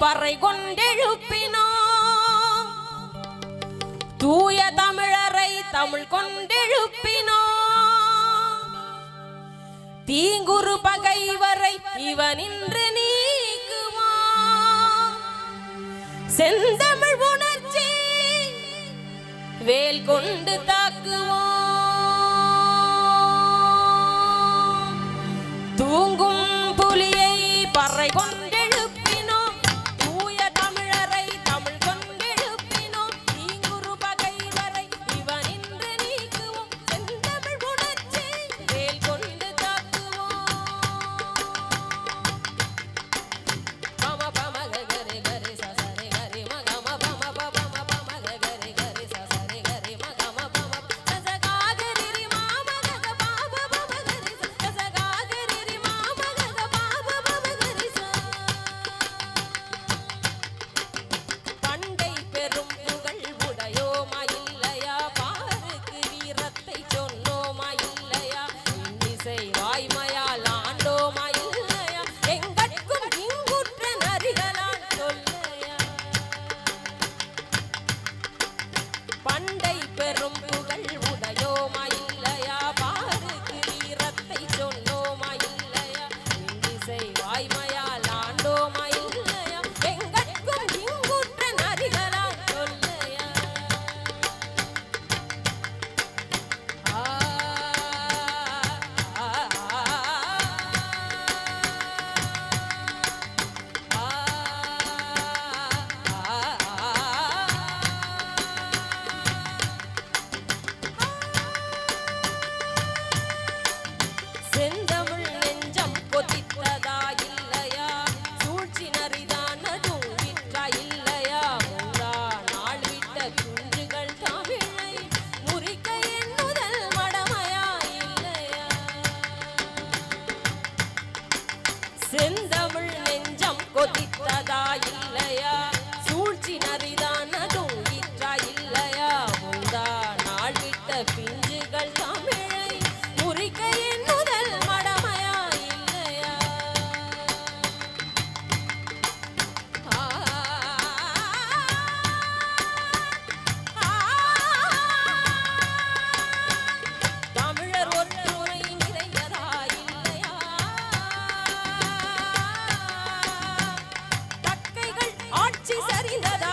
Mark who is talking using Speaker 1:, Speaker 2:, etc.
Speaker 1: பறை கொண்டெழுப்பினோம். தூய தமிழரை தமிழ் கொண்டெழுப்பினோம். தீங்குரு பகைவரை இவன் இன்று நீக்குவான் செந்தமிழ் உணர்ச்சி வேல் கொண்டு தாக்குவோம். தூங்கும் புலியை பறை கொண்டு Dersimden Ainda dá